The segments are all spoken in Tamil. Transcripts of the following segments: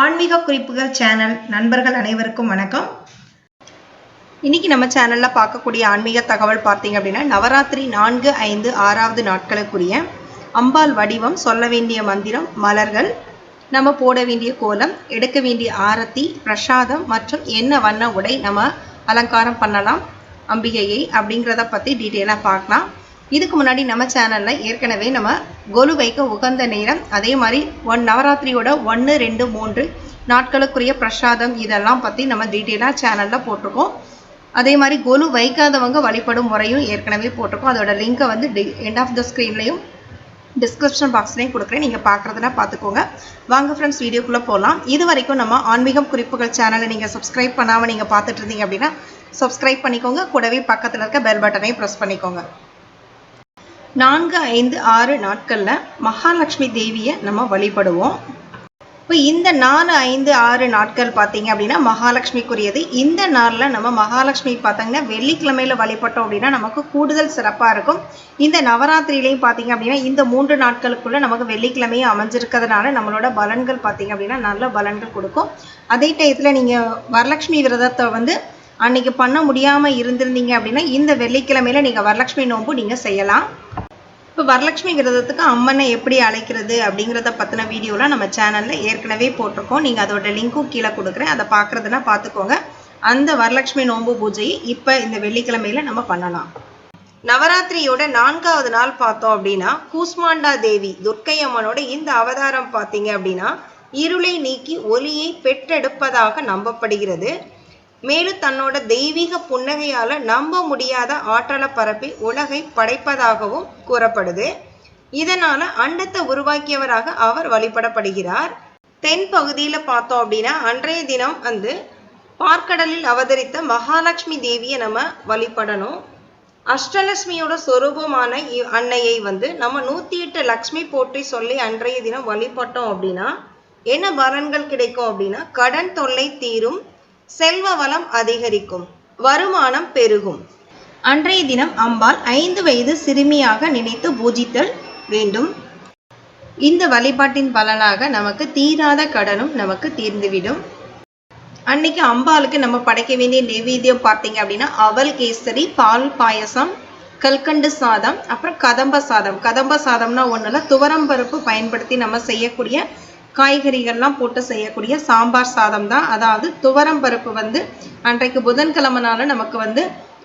ஆன்மீக குறிப்புகள் சேனல் நண்பர்கள் அனைவருக்கும் வணக்கம். இன்னைக்கு நம்ம சேனல்ல பார்க்கக்கூடிய ஆன்மீக தகவல் பார்த்தீங்க அப்படின்னா நவராத்திரி நான்கு ஐந்து ஆறாவது நாட்களுக்குரிய அம்பாள் வடிவம் சொல்ல வேண்டிய மந்திரம் மலர்கள் நம்ம போட வேண்டிய கோலம் எடுக்க வேண்டிய ஆரத்தி பிரசாதம் மற்றும் என்ன வண்ண உடை நம்ம அலங்காரம் பண்ணலாம் அம்பிகையை அப்படிங்கிறத பற்றி டீட்டெயிலாக பார்க்கலாம். இதுக்கு முன்னாடி நம்ம சேனலில் ஏற்கனவே நம்ம கொலு வைக்க உகந்த நேரம் அதே மாதிரி ஒன் நவராத்திரியோட ஒன்று ரெண்டு மூன்று நாட்களுக்குரிய பிரசாதம் இதெல்லாம் பற்றி நம்ம டீட்டெயிலாக சேனலில் போட்டிருக்கோம். அதே மாதிரி கொலு வைக்காதவங்க வழிபடும் முறையும் ஏற்கனவே போட்டிருக்கோம். அதோட லிங்கை வந்து எண்ட் ஆஃப் த ஸ்க்ரீன்லையும் டிஸ்கிரிப்ஷன் பாக்ஸ்லையும் கொடுக்குறேன். நீங்கள் பார்க்குறதுனா பார்த்துக்கோங்க வாங்க ஃப்ரெண்ட்ஸ் வீடியோக்குள்ளே போகலாம் இது வரைக்கும் நம்ம ஆன்மீகம் குறிப்புகள் சேனலை நீங்கள் சப்ஸ்கிரைப் பண்ணாமல் நீங்கள் பார்த்துட்டு இருந்தீங்க அப்படின்னா சப்ஸ்கிரைப் பண்ணிக்கோங்க. கூடவே பக்கத்தில் இருக்க பெல் பட்டனையும் ப்ரெஸ் பண்ணிக்கோங்க. நான்கு ஐந்து ஆறு நாட்களில் மகாலட்சுமி தேவியை நம்ம வழிபடுவோம். இப்போ இந்த நாலு ஐந்து ஆறு நாட்கள் பார்த்தீங்க அப்படின்னா மகாலட்சுமிக்குரியது. இந்த நாளில் நம்ம மகாலட்சுமி பார்த்தீங்கன்னா வெள்ளிக்கிழமையில் வழிபட்டோம் அப்படின்னா நமக்கு கூடுதல் சிறப்பாக இருக்கும். இந்த நவராத்திரியிலையும் பார்த்தீங்க அப்படின்னா இந்த மூன்று நாட்களுக்குள்ளே நமக்கு வெள்ளிக்கிழமையும் அமைஞ்சிருக்கிறதுனால நம்மளோட பலன்கள் பார்த்தீங்க அப்படின்னா நல்ல பலன்கள் கொடுக்கும். அதே டயத்தில் நீங்கள் வரலட்சுமி விரதத்தை வந்து அன்னைக்கு பண்ண முடியாமல் இருந்திருந்தீங்க அப்படின்னா இந்த வெள்ளிக்கிழமையில நீங்கள் வரலட்சுமி நோன்பு நீங்கள் செய்யலாம். இப்போ வரலட்சுமி விரதத்துக்கு அம்மனை எப்படி அழைக்கிறது அப்படிங்கிறத பற்றின வீடியோலாம் நம்ம சேனலில் ஏற்கனவே போட்டிருக்கோம். நீங்கள் அதோட லிங்க்கும் கீழே கொடுக்குறேன். அதை பார்க்குறதுனா பார்த்துக்கோங்க. அந்த வரலட்சுமி நோன்பு பூஜையை இப்போ இந்த வெள்ளிக்கிழமையில நம்ம பண்ணலாம். நவராத்திரியோட நான்காவது நாள் பார்த்தோம் அப்படின்னா கூஸ்மாண்டா தேவி துர்க்கை அம்மனோட இந்த அவதாரம் பார்த்தீங்க அப்படின்னா இருளை நீக்கி ஒளியை பெற்றெடுப்பதாக நம்பப்படுகிறது. மேலும் தன்னோட தெய்வீக புன்னகையால நம்ப முடியாத ஆற்றலை பரப்பி உலகை படைப்பதாகவும் கூறப்படுது. இதனால அண்டத்தை உருவாக்கியவராக அவர் வழிபடப்படுகிறார். தென் பகுதியில பார்த்தோம் அப்படின்னா அன்றைய தினம் வந்து பார்க்கடலில் அவதரித்த மகாலட்சுமி தேவியை நம்ம வழிபடணும். அஷ்டலட்சுமியோட சொரூபமான இ- அன்னையை வந்து நம்ம நூத்தி எட்டு லக்ஷ்மி போற்றி சொல்லி அன்றைய தினம் வழிபட்டோம் அப்படின்னா என்ன பலன்கள் கிடைக்கும் அப்படின்னா கடன் தொல்லை தீரும் செல்வ வளம் அதிகரிக்கும் வருமானம் பெருகும். அன்றைய தினம் அம்பாள் ஐந்து வயது சிறுமியாக நினைத்து பூஜித்தல் வேண்டும். இந்த வழிபாட்டின் பலனாக நமக்கு தீராத கடனும் நமக்கு தீர்ந்துவிடும். அன்னைக்கு அம்பாளுக்கு நம்ம படைக்க வேண்டிய நெவேத்தியம் பார்த்தீங்க அப்படின்னா அவல் கேசரி பால் பாயசம் கல்கண்டு சாதம் அப்புறம் கதம்ப சாதம். கதம்ப சாதம்னா ஒன்றுல துவரம்பருப்பு பயன்படுத்தி நம்ம செய்யக்கூடிய காய்கறிகள்லாம் போட்டு செய்யக்கூடிய சாம்பார் சாதம் தான். அதாவது துவரம் பருப்பு வந்து அன்றைக்கு புதன்கிழமைனால நமக்கு வந்து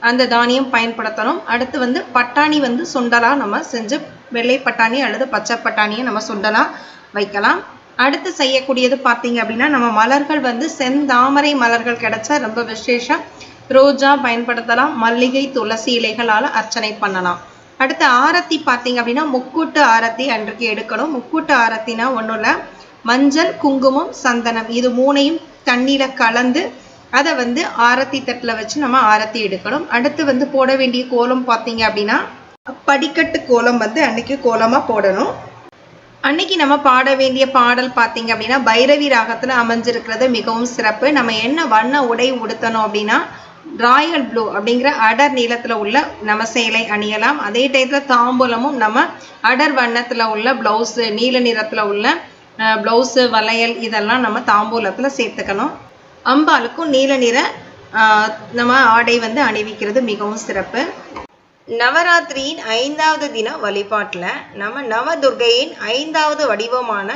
அந்த தானியம் பயன்படுத்தணும். அடுத்து வந்து பட்டாணி வந்து சுண்டலாக நம்ம செஞ்சு வெள்ளை பட்டாணி அல்லது பச்சை பட்டாணியை நம்ம சுண்டலாக வைக்கலாம். அடுத்து செய்யக்கூடியது பார்த்தீங்க அப்படின்னா நம்ம மலர்கள் வந்து செந்தாமரை மலர்கள் கிடைச்சா ரொம்ப விசேஷம். ரோஜா பயன்படுத்தலாம். மல்லிகை துளசி இலைகளால் அர்ச்சனை பண்ணலாம். அடுத்து ஆரத்தி பார்த்தீங்க அப்படின்னா முக்கூட்டு ஆரத்தி அன்றைக்கு எடுக்கணும். முக்கூட்டு ஆரத்தினா ஒன்றும் இல்லை. மஞ்சள் குங்குமம் சந்தனம். இது மூணையும் தண்ணியில் கலந்து அதை வந்து ஆரத்தி தட்டில் வச்சு நம்ம ஆரத்தி எடுக்கணும். அடுத்து வந்து போட வேண்டிய கோலம் பார்த்தீங்க அப்படின்னா படிக்கட்டு கோலம் வந்து அன்னைக்கு கோலமாக போடணும். அன்னைக்கு நம்ம பாட வேண்டிய பாடல் பார்த்தீங்க அப்படின்னா பைரவி ராகத்தில் அமைஞ்சிருக்கிறது மிகவும் சிறப்பு. நம்ம என்ன வண்ண உடை உடுத்தணும் அப்படின்னா ராயல் ப்ளூ அப்படிங்கிற அடர் நீளத்தில் உள்ள நம்ம சேலை அணியலாம். அதே டயத்தில் தாம்பூலமும் நம்ம அடர் வண்ணத்தில் உள்ள ப்ளவுஸு நீல நிறத்தில் உள்ள ப்ளவுஸு வளையல் இதெல்லாம் நம்ம தாம்பூலத்தில் சேர்த்துக்கணும். அம்பாளுக்கும் நீல நிற நம்ம ஆடை வந்து அணிவிக்கிறது மிகவும் சிறப்பு. நவராத்திரியின் ஐந்தாவது தின வழிபாட்டில் நம்ம நவதுர்கையின் ஐந்தாவது வடிவமான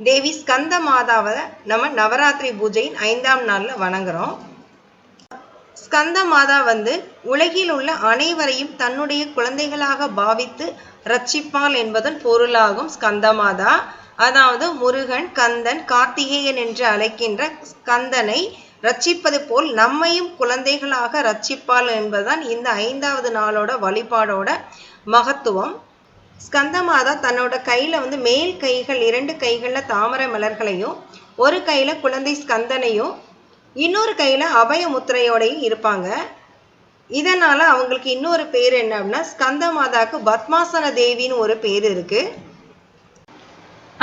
தேவி ஸ்கந்த மாதாவை நம்ம நவராத்திரி பூஜையின் ஐந்தாம் நாளில் வணங்குறோம். ஸ்கந்த மாதா வந்து உலகில் உள்ள அனைவரையும் தன்னுடைய குழந்தைகளாக பாவித்து ரட்சிப்பாள் என்பதன் பொருளாகும் ஸ்கந்த மாதா. அதாவது முருகன் கந்தன் கார்த்திகேயன் என்று அழைக்கின்ற ஸ்கந்தனை ரட்சிப்பது போல் நம்மையும் குழந்தைகளாக ரட்சிப்பாள் என்பதுதான் இந்த ஐந்தாவது நாளோட வழிபாடோட மகத்துவம். ஸ்கந்தமாதா தன்னோட கையில் வந்து மேல் கைகள் இரண்டு கைகளில் தாமரை மலர்களையும் ஒரு கையில் குழந்தை ஸ்கந்தனையும் இன்னொரு கையில் அபய முத்திரையோடையும் இருப்பாங்க. இதனால் அவங்களுக்கு இன்னொரு பேர் என்ன அப்படின்னா ஸ்கந்த மாதாவுக்கு பத்மாசன தேவின்னு ஒரு பேர் இருக்குது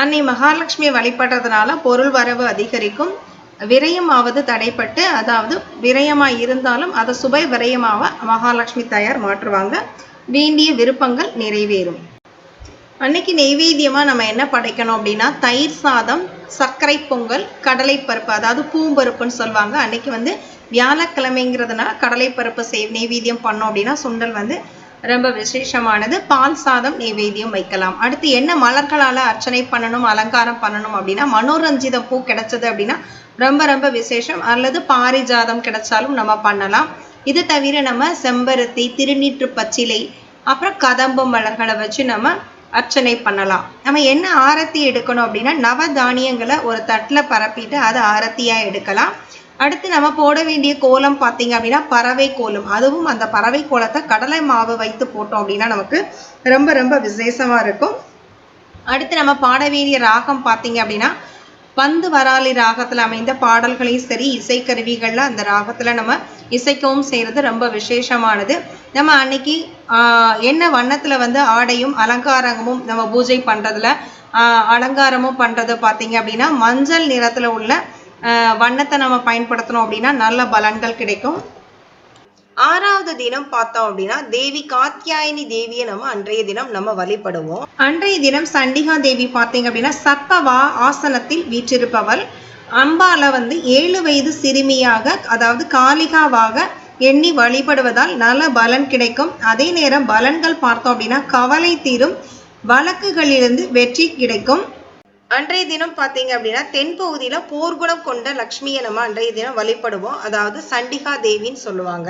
அன்னை மகாலட்சுமியை வழிபடுறதுனால பொருள் வரவு அதிகரிக்கும். விரயமாவது தடைப்பட்டு அதாவது விரயமாக இருந்தாலும் அதை சுப விரயமாக மகாலட்சுமி தாயார் மாற்றுவாங்க. வேண்டிய விருப்பங்கள் நிறைவேறும். அன்னைக்கு நெய்வேத்தியமாக நம்ம என்ன படைக்கணும் அப்படின்னா தயிர் சாதம் சர்க்கரை பொங்கல் கடலைப்பருப்பு அதாவது பூம்பருப்புன்னு சொல்லுவாங்க. அன்னைக்கு வந்து வியாழக்கிழமைங்கிறதுனால கடலைப்பருப்பு செய் நெய்வேத்தியம் பண்ணோம் அப்படின்னா சுண்டல் வந்து ரொம்ப விசேஷமானது. பால் சாதம் நெய்வேத்தியம் வைக்கலாம். அடுத்து என்ன மலர்களால் அர்ச்சனை பண்ணணும் அலங்காரம் பண்ணணும் அப்படின்னா மனோரஞ்சித பூ கிடைச்சது அப்படின்னா ரொம்ப ரொம்ப விசேஷம். அல்லது பாரிஜாதம் கிடைச்சாலும் நம்ம பண்ணலாம். இது தவிர நம்ம செம்பருத்தி திருநீற்று பச்சிலை அப்புறம் கதம்பு மலர்களை வச்சு நம்ம அர்ச்சனை பண்ணலாம். நம்ம என்ன ஆரத்தி எடுக்கணும் அப்படின்னா நவ தானியங்களை ஒரு தட்டில் பரப்பிட்டு அதை ஆரத்தியாக எடுக்கலாம். அடுத்து நம்ம போட வேண்டிய கோலம் பார்த்தீங்க அப்படின்னா பறவை கோலம். அதுவும் அந்த பறவை கோலத்தை கடலை மாவு வைத்து போட்டோம் அப்படின்னா நமக்கு ரொம்ப ரொம்ப விசேஷமாக இருக்கும். அடுத்து நம்ம பாட வேண்டிய ராகம் பார்த்தீங்க அப்படின்னா பந்து வராளி ராகத்தில் அமைந்த பாடல்களையும் சரி இசைக்கருவிகளில் அந்த ராகத்தில் நம்ம இசைக்கவும் செய்கிறது ரொம்ப விசேஷமானது. நம்ம அன்னைக்கு என்ன வண்ணத்தில் வந்து ஆடையும் அலங்காரமும் நம்ம பூஜை பண்ணுறதுல அலங்காரமும் பண்ணுறது பார்த்தீங்க அப்படின்னா மஞ்சள் நிறத்தில் உள்ள வண்ணத்தை நம்ம பயன்படுத்தணும் அப்படின்னா நல்ல பலன்கள் கிடைக்கும். ஆறாவது தினம் பார்த்தோம் அப்படின்னா தேவி காத்தியாயினி தேவியை நம்ம அன்றைய தினம் நம்ம வழிபடுவோம். அன்றைய தினம் சண்டிகா தேவி பார்த்தீங்க அப்படின்னா சர்ப்பவா ஆசனத்தில் வீற்றிருப்பவள். அம்பால வந்து ஏழு வயது சிறுமியாக அதாவது காளிகாவாக எண்ணி வழிபடுவதால் நல்ல பலன் கிடைக்கும். அதே நேரம் பலன்கள் பார்த்தோம் அப்படின்னா கவலை தீரும். வழக்குகளிலிருந்து வெற்றி கிடைக்கும். அன்றைய தினம் பார்த்தீங்க அப்படின்னா தென்பகுதியில் போர்க்குணம் கொண்ட லக்ஷ்மியை நம்ம அன்றைய தினம் வழிபடுவோம். அதாவது சண்டிகா தேவின்னு சொல்லுவாங்க.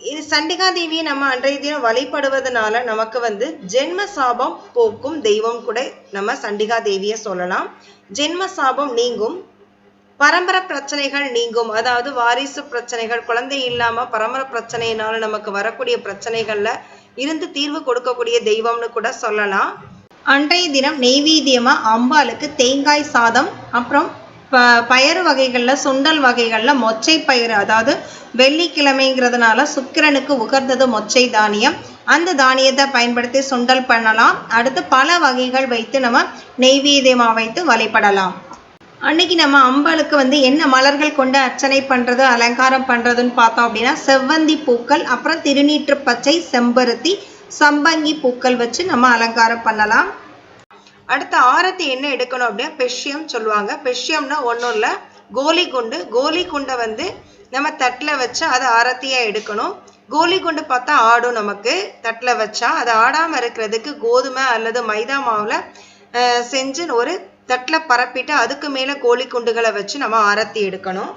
இது சண்டிகா தேவியை நம்ம அன்றைய தினம் வழிபடுவதனால நமக்கு வந்து ஜென்ம சாபம் போக்கும் தெய்வம் கூட நம்ம சண்டிகா தேவியை சொல்லலாம். ஜென்ம சாபம் நீங்கும் பரம்பரை பிரச்சனைகள் நீங்கும். அதாவது வாரிசு பிரச்சனைகள் குழந்தை இல்லாம பரம்பரை பிரச்சனையினால நமக்கு வரக்கூடிய பிரச்சனைகள்ல இருந்து தீர்வு கொடுக்கக்கூடிய தெய்வம்னு கூட சொல்லலாம். அன்றைய தினம் நெய்வேத்தியமாக அம்பாளுக்கு தேங்காய் சாதம் அப்புறம் ப பயறு வகைகளில் சுண்டல் வகைகளில் மொச்சை பயிறு அதாவது வெள்ளிக்கிழமைங்கிறதுனால சுக்கிரனுக்கு உகர்ந்தது மொச்சை தானியம். அந்த தானியத்தை பயன்படுத்தி சுண்டல் பண்ணலாம். அடுத்து பல வகைகள் வைத்து நம்ம நெய்வேத்தியமாக வைத்து வழிபடலாம். அன்னைக்கு நம்ம அம்பாளுக்கு வந்து என்ன மலர்கள் கொண்டு அர்ச்சனை பண்ணுறது அலங்காரம் பண்ணுறதுன்னு பார்த்தோம் அப்படின்னா செவ்வந்தி பூக்கள் அப்புறம் திருநீற்று பச்சை செம்பருத்தி சம்பங்கி பூக்கள் வச்சு நம்ம அலங்காரம் பண்ணலாம். அடுத்த ஆரத்தி என்ன எடுக்கணும் அப்படின்னா பெஷ்யம் சொல்லுவாங்க. பெஷ்யம்னா ஒன்றும் இல்லை கோலி குண்டு. கோலி குண்டை வந்து நம்ம தட்டில் வச்சு அதை ஆரத்தியாக எடுக்கணும். கோலி குண்டு பார்த்தா ஆடும் நமக்கு. தட்டில் வச்சா அதை ஆடாமல் இருக்கிறதுக்கு கோதுமை அல்லது மைதா மாவில் செஞ்சு ஒரு தட்டில் பரப்பிட்டு அதுக்கு மேலே கோழி குண்டுகளை வச்சு நம்ம ஆரத்தி எடுக்கணும்.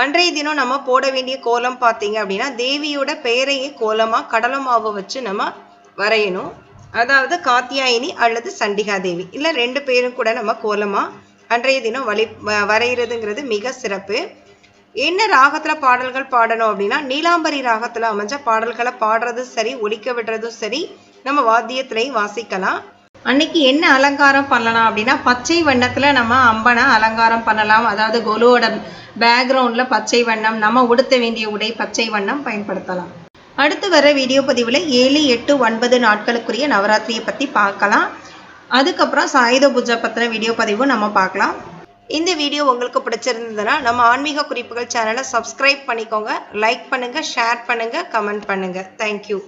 அன்றைய தினம் நம்ம போட வேண்டிய கோலம் பார்த்தீங்க அப்படின்னா தேவியோட பெயரையே கோலமாக கடலை மாவு வச்சு நம்ம வரையணும். அதாவது காத்தியாயினி அல்லது சண்டிகா தேவி. இல்லை ரெண்டு பேரும் கூட நம்ம கோலமாக அன்றைய தினம் வழி வரைகிறதுங்கிறது மிக சிறப்பு. என்ன ராகத்தில் பாடல்கள் பாடணும் அப்படின்னா நீலாம்பரி ராகத்தில் அமைஞ்ச பாடல்களை பாடுறதும் சரி ஒழிக்க விடுறதும் சரி நம்ம வாத்தியத்திலையும் வாசிக்கலாம். அன்னைக்கு என்ன அலங்காரம் பண்ணலாம் அப்படின்னா பச்சை வண்ணத்தில் நம்ம அம்பனை அலங்காரம் பண்ணலாம். அதாவது கொலுவோட பேக்ரவுண்டில் பச்சை வண்ணம் நம்ம உடுத்த வேண்டிய உடை பச்சை வண்ணம் பயன்படுத்தலாம். அடுத்து வர வீடியோ பதிவில் ஏழு எட்டு ஒன்பது நாட்களுக்குரிய நவராத்திரியை பற்றி பார்க்கலாம். அதுக்கப்புறம் சாயுத பூஜை பற்றின வீடியோ பதிவும் நம்ம பார்க்கலாம். இந்த வீடியோ உங்களுக்கு பிடிச்சிருந்ததுன்னா நம்ம ஆன்மீக குறிப்புகள் சேனலை சப்ஸ்கிரைப் பண்ணிக்கோங்க. லைக் பண்ணுங்கள் ஷேர் பண்ணுங்கள் கமெண்ட் பண்ணுங்கள் தேங்க்யூ